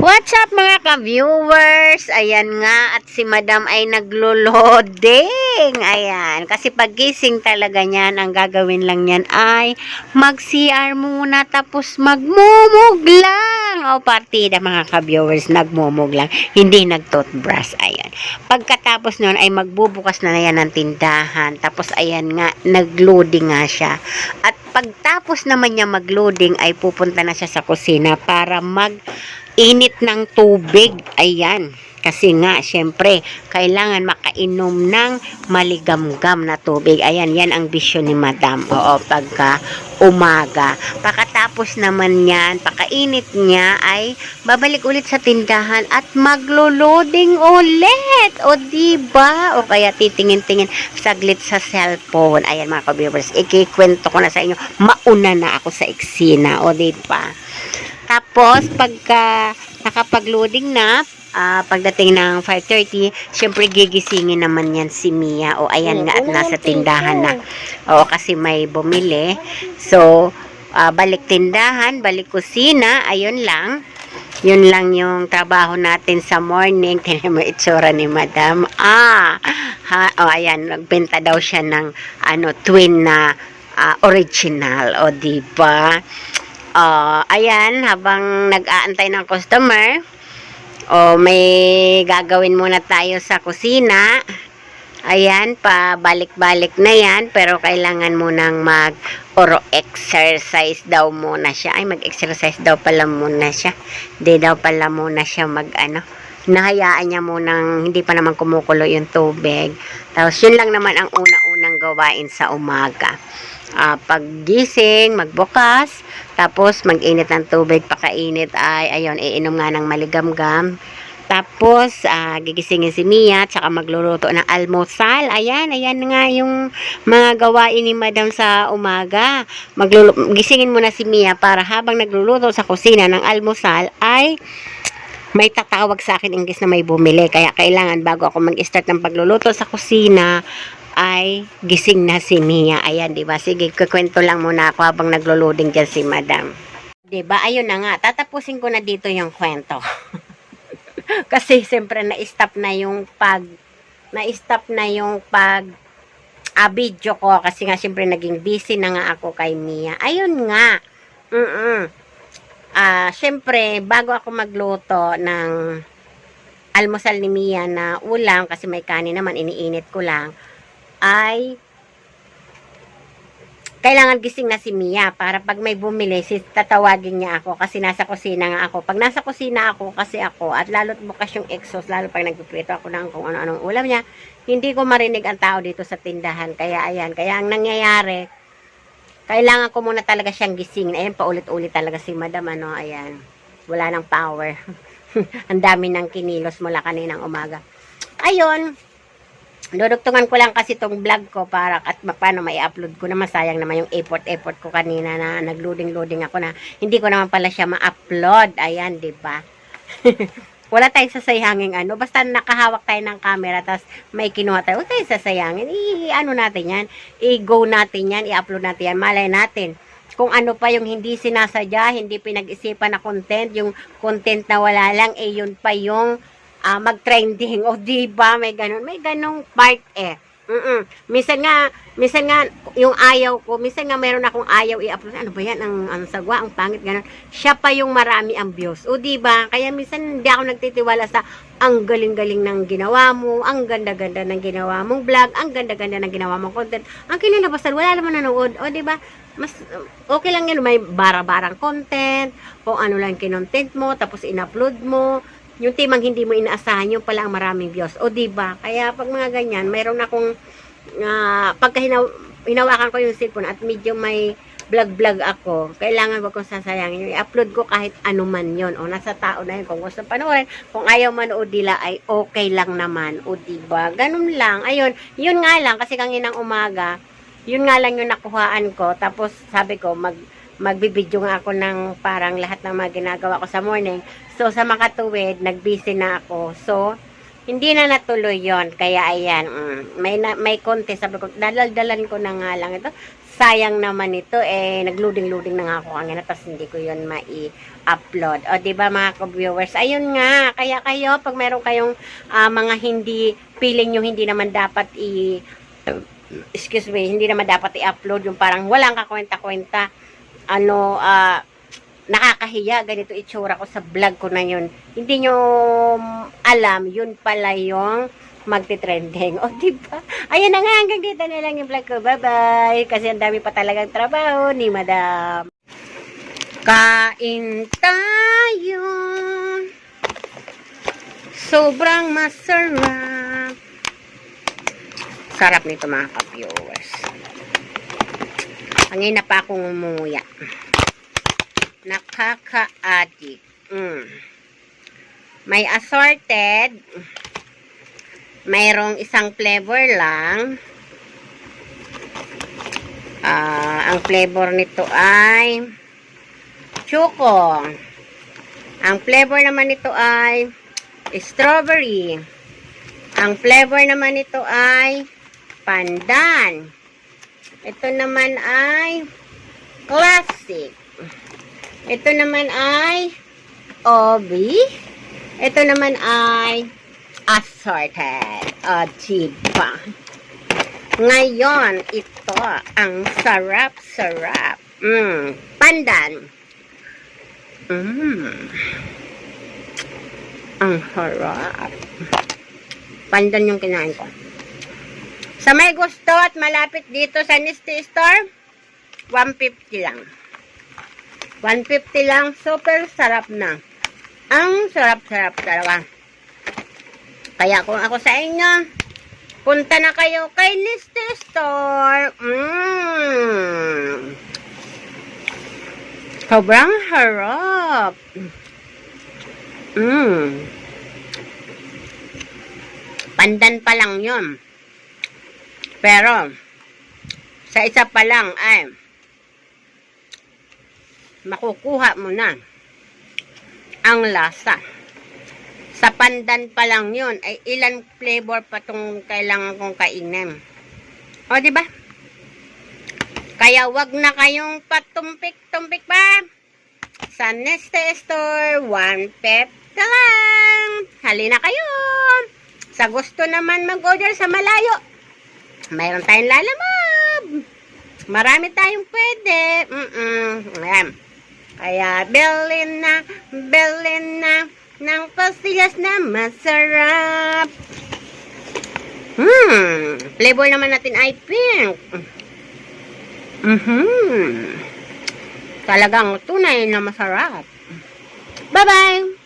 What's up mga ka-viewers? Ayan nga, at si madam ay naglo-loading. Ayan, kasi pagising talaga niyan, ang gagawin lang niyan ay mag-CR muna tapos magmumug lang. O partida mga ka-viewers, nagmumug lang. Hindi nag-toothbrush. Ayan. Pagkatapos nun ay magbubukas na yan ng tindahan. Tapos ayan nga, nag-loading nga siya. At pagtapos naman niya mag-loading ay pupunta na siya sa kusina para mag init ng tubig. Ayan. Kasi nga, syempre, kailangan makainom ng maligamgam na tubig. Ayan, yan ang bisyo ni Madam. Oo, pagka umaga. Pagkatapos naman yan, pakainit niya ay babalik ulit sa tindahan at maglo-loading ulit. O, diba? O kaya titingin-tingin saglit sa cellphone. Ayan mga ka-viewers, ikikwento ko na sa inyo. Mauna na ako sa eksena. O, diba? Tapos, pagka nakapag-loading na, ah, pagdating ng 5.30, syempre gigisingin naman yan si Mia. O, ayan nga at nasa tindahan na. Oo, kasi may bumili. So, ah, balik tindahan, balik kusina, ayun lang. Yun lang yung trabaho natin sa morning. Tingnan mo itsura ni Madam. Ah, ha, oh, ayan, nagbenta daw siya ng ano, twin na ah, original. O, di ba? Ah, ayan, habang nag-aantay ng customer, o may gagawin muna tayo sa kusina. Ayan, pabalik-balik na yan, pero kailangan munang mag oro exercise daw muna siya. Ay, mag-exercise daw pala muna siya. Hindi daw pala muna siya mag ano. Nahayaan niya munang hindi pa naman kumukulo yung tubig. Tapos yun lang naman ang una-unang gawain sa umaga. Ah, paggising, magbukas, tapos mag-init ng tubig, pakainit ay, ayun, iinom nga ng maligamgam. Tapos, ah, gigisingin si Mia, tsaka magluluto ng almusal. Ayan, ayan nga yung mga gawain ni Madam sa umaga. Maglulu- gisingin muna si Mia para habang nagluluto sa kusina ng almusal ay may tatawag sa akin ingis na may bumili. Kaya kailangan bago ako mag-start ng pagluluto sa kusina, ay gising na si Mia. Ayan, di ba? Sige, kukwento lang muna ako habang naglo-loading dyan si Madam. Di ba? Ayun na nga. Tatapusin ko na dito yung kwento. Kasi siyempre na-stop na yung pag na-stop na yung pag ah, video ko kasi nga siyempre naging busy na nga ako kay Mia. Ayun nga. Mm. Ah, siyempre bago ako magluto ng almusal ni Mia na ulam kasi may kanin naman iniinit ko lang ay kailangan gising na si Mia para pag may bumili, si tatawagin niya ako kasi nasa kusina nga ako. Pag nasa kusina ako kasi ako at lalo't bukas yung exhaust, lalo pag nagpiprito ako ng kung ano-anong ulam niya, hindi ko marinig ang tao dito sa tindahan. Kaya ayan, kaya ang nangyayari, kailangan ko muna talaga siyang gisingin. Ayan, paulit-ulit talaga si madam, ano, ayan. Wala nang power. ang dami ng kinilos mula kaninang umaga. Ayun, Dudugtungan ko lang kasi tong vlog ko para at paano may upload ko naman sayang naman yung effort effort ko kanina na nagloading loading ako na hindi ko naman pala siya ma-upload. Ayan, 'di ba? Wala tayong sasayangin ano, basta nakahawak tayo ng camera tapos may kinuha tayo, huwag sasayangin. I, ano natin yan, i-go natin yan, i-upload natin yan, malay natin. Kung ano pa yung hindi sinasadya, hindi pinag-isipan na content, yung content na wala lang, eh yun pa yung ah, mag-trending. O, di ba May ganun. May ganung part eh. Mm Minsan nga, minsan nga, yung ayaw ko, minsan nga meron akong ayaw i-upload. Ano ba yan? Ang, ang sagwa, ang pangit, ganun. Siya pa yung marami ang views. O, di ba Kaya minsan hindi ako nagtitiwala sa ang galing-galing ng ginawa mo, ang ganda-ganda ng ginawa mong vlog, ang ganda-ganda ng ginawa mong content. Ang kinalabasan, wala naman nanood. O, di ba Mas, okay lang yun. May bara-barang content, kung ano lang kinontent mo, tapos in-upload mo yung timang hindi mo inaasahan, yung pala ang maraming views. O, di ba Kaya pag mga ganyan, mayroon akong, uh, pagka hinaw, hinawakan ko yung cellphone at medyo may vlog-vlog ako, kailangan wag kong sasayangin i-upload ko kahit ano man yon O, nasa tao na yun. Kung gusto panoorin, kung ayaw manood nila ay okay lang naman. O, di ba Ganun lang. Ayun, yun nga lang, kasi kanginang umaga, yun nga lang yung nakuhaan ko. Tapos, sabi ko, mag, magbibidyo nga ako ng parang lahat ng mga ginagawa ko sa morning. So, sa makatuwid, nagbisi na ako. So, hindi na natuloy yon Kaya, ayan, mm, may, na, may konti. Sabi ko, dalal-dalan ko na nga lang ito sayang naman ito eh nagloading-loading na nga ako kanina tapos hindi ko yun mai-upload. O ba mga ka-viewers, ayun nga, kaya kayo pag meron kayong ah, mga hindi feeling nyo hindi naman dapat i excuse me, hindi naman dapat i-upload yung parang walang kakwenta-kwenta ano ah nakakahiya ganito itsura ko sa vlog ko na yun. Hindi nyo alam, yun pala yung magti-trending. O, di ba? Ayan na nga, hanggang dito na lang yung vlog ko. Bye-bye. Kasi ang dami pa talagang trabaho ni Madam. Kain tayo. Sobrang masarap. Sarap nito mga ka-viewers. Kanina pa akong umuya. Nakaka-addict. Mm. May assorted. Mayroong isang flavor lang. Ah, ang flavor nito ay choco. Ang flavor naman nito ay strawberry. Ang flavor naman nito ay pandan. Ito naman ay classic. Ito naman ay obi. Ito naman ay assorted. O, diba? Ngayon, ito ang sarap-sarap. Mm, pandan. Mm. Ang harap. Pandan yung kinain ko. Sa may gusto at malapit dito sa Nisty Store, 150 lang. 150 lang, super sarap na. Ang sarap-sarap talaga. Kaya kung ako sa inyo, punta na kayo kay Nisty Store. Mmm. Sobrang harap. Mmm. Pandan pa lang yun. Pero, sa isa pa lang ay makukuha mo na ang lasa. Sa pandan pa lang yun, ay ilan flavor pa itong kailangan kong kainin. O, di ba? Kaya wag na kayong patumpik-tumpik pa. Sa Neste Store, 150 lang. Halina kayo. Sa gusto naman mag-order sa malayo, mayroon tayong lalamab. Marami tayong pwede. Mm-mm. Ayan. Kaya, bilhin na, bilhin na ng pastillas na masarap. Hmm. Flavor naman natin ay pink. Mhm. Talagang tunay na masarap. Bye-bye!